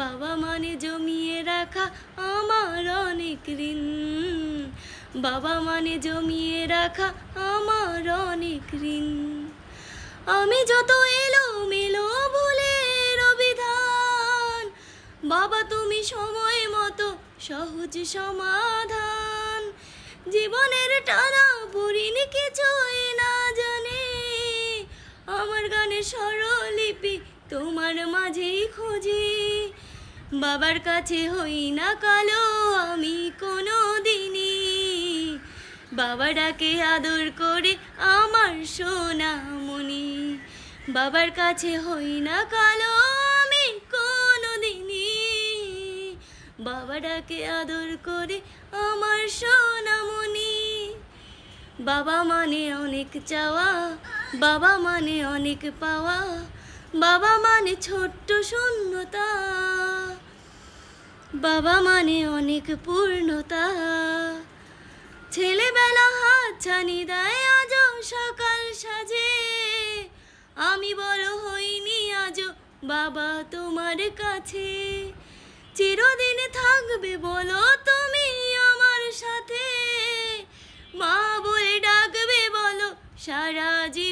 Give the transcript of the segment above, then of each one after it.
বাবা মানে জমিয়ে রাখা আমার অনেক ঋণ। বাবা মানে জমিয়ে রাখা আমার অনেক ঋণ। আমি যত এলো মেলো ভুলের অভিধান, বাবা তুমি সময় মতো সহজ সমাধান। জীবনের টানা পড়িনি কিছুই না জানে, আমার গানে স্বরলিপি তোমার মাঝেই খুঁজি। বাবার কাছে হই না কালো, আমি কোনো দিনই বাবা ডাকে আদর করে আমার সোনামণি বাবার কাছে হই না কালো, আমি কোনো দিনই বাবা ডাকে আদর করে আমার সোনামণি বাবা মানে অনেক চাওয়া, বাবা মানে অনেক পাওয়া। বাবা মানে ছোট্ট শূন্যতা বাবা মানে অনেক পূর্ণতা। ছেলেবেলা হাত ছানি দেয় আজও সকাল সাজে। আমি বড় হইনি আজও বাবা তোমার কাছে। চিরদিন থাকবে বলো তুমি আমার সাথে। মা বলে ডাকবে বলো সারা জীবন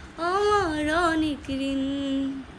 আমার অনেক ঋণ।